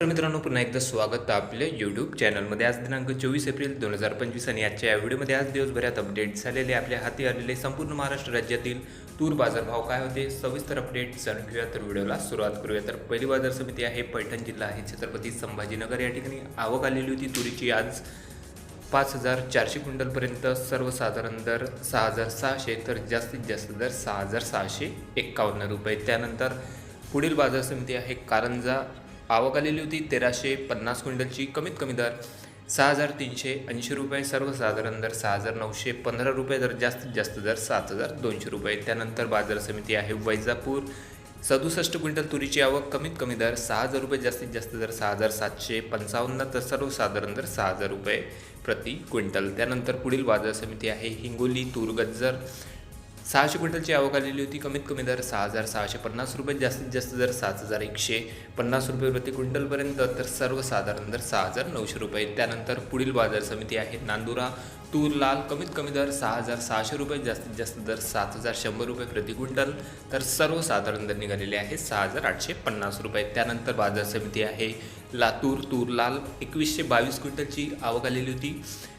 तर मित्रांनो पुन्हा एकदा स्वागत आपल्या यूट्यूब चॅनलमध्ये आज दिनांक चोवीस एप्रिल दोन हजार पंचवीस आणि आजच्या या व्हिडिओमध्ये आज दिवसभरात अपडेट झालेले आपल्या हाती आलेले संपूर्ण महाराष्ट्र राज्यातील तूर बाजारभाव काय होते सविस्तर अपडेट जाणून घेऊया. तर व्हिडिओला सुरुवात करूया. तर पहिली बाजार समिती आहे पैठण जिल्हा. आहे छत्रपती संभाजीनगर या ठिकाणी आवक आलेली होती. तुरीची आज पाच हजार चारशे क्विंटलपर्यंत सर्वसाधारण दर सहा हजार सहाशे तर जास्तीत जास्त दर सहा हजार सहाशे एक्कावन्न रुपये. त्यानंतर पुढील बाजार समिती आहे कारंजा. आवक आलेली होती तेराशे पन्नास क्विंटलची कमीत कमी दर सहा हजार तीनशे ऐंशी रुपये सर्वसाधारण दर सहा हजार नऊशे पंधरा रुपये दर जास्तीत जास्त दर सात हजार दोनशे रुपये. त्यानंतर बाजार समिती आहे वैजापूर. सदुसष्ट क्विंटल तुरीची आवक कमीत कमी दर सहा हजार रुपये जास्तीत जास्त दर सहा हजार सातशे पंचावन्न तर सर्वसाधारण दर सहा हजार रुपये प्रति क्विंटल. त्यानंतर पुढील बाजार समिती आहे हिंगोली तूर गज्जर. सहाशे क्विंटलची आवक आलेली होती. कमीत कमी दर सहा हजार सहाशे पन्नास रुपये जास्तीत जास्त दर सात हजार एकशे पन्नास रुपये प्रति क्विंटलपर्यंत तर सर्वसाधारण दर सहा हजार नऊशे रुपये. त्यानंतर पुढील बाजार समिती आहे नांदुरा तूर लाल. कमीत कमी दर सहा हजार सहाशे रुपये जास्तीत जास्त दर सात हजार शंभर रुपये प्रति क्विंटल. तर सर्वसाधारण दर निघालेले आहे सहा हजार आठशे पन्नास रुपये. त्यानंतर बाजार समिती आहे लातूर तूर लाल. एकवीसशे बावीस क्विंटलची आवक आलेली होती.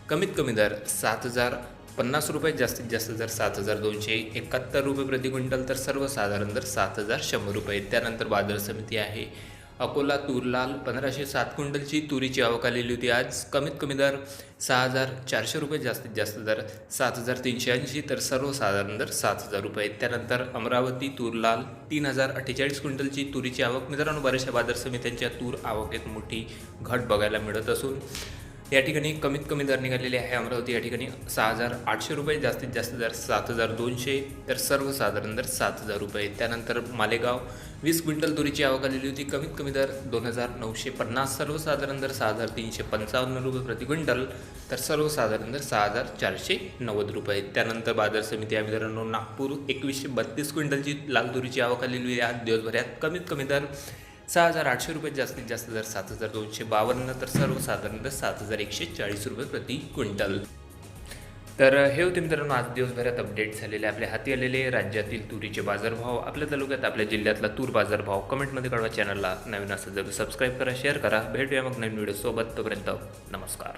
कमीत कमी दर सात हजार पन्नास रुपये जास्तीत जास्त जर सात हजार दोनशे एकाहत्तर रुपये प्रति क्विंटल तर सर्वसाधारण दर सात हजार शंभर रुपये. त्यानंतर बाजार समिती आहे. अकोला तूरलाल पंधराशे सात क्विंटलची तुरीची आवक आलेली होती. आज कमीत कमी दर सहा हजार चारशे रुपये जास्तीत जास्त दर सात हजार तीनशे ऐंशी तर सर्वसाधारण दर सात हजार रुपये. त्यानंतर अमरावती तूरलाल तीन हजार अठ्ठेचाळीस क्विंटलची तुरीची आवक. मित्रांनो बऱ्याचशा बाजार समित्यांच्या तूर आवकेत मोठी घट बघायला मिळत असून या ठिकाणी कमीत कमी दर निघालेले आहे अमरावती. या ठिकाणी सहा हजार आठशे रुपये जास्तीत जास्त दर सात हजार दोनशे तर सर्वसाधारण दर सात हजार रुपये. त्यानंतर मालेगाव वीस क्विंटल तुरीची आवक आलेली होती. कमीत कमी दर दोन हजार नऊशे पन्नास सर्वसाधारण दर सहा हजार तीनशे पंचावन्न रुपये प्रति क्विंटल तर सर्वसाधारण दर सहा हजार चारशे नव्वद रुपये. त्यानंतर बाजार समिती या मित्रांनो नागपूर एकवीसशे बत्तीस क्विंटलची लाल तुरीची आवक आलेली आहे. आज दिवसभरात कमीत कमी दर सहा हजार आठशे रुपये जास्तीत जास्त दर सात हजार दोनशे बावन्न तर सर्वसाधारण दर सात हजार एकशे चाळीस रुपये प्रति क्विंटल. तर हे होते मित्रांनो आज दिवसभरात अपडेट झालेले आपल्या हाती आलेले राज्यातील तुरीचे बाजारभाव. आपल्या तालुक्यात आपल्या जिल्ह्यातला तूर बाजारभाव कमेंटमध्ये कळवा चॅनलला नवीन असेल जर सबस्क्राईब करा शेअर करा. भेटूया मग नवीन व्हिडिओसोबत तोपर्यंत नमस्कार.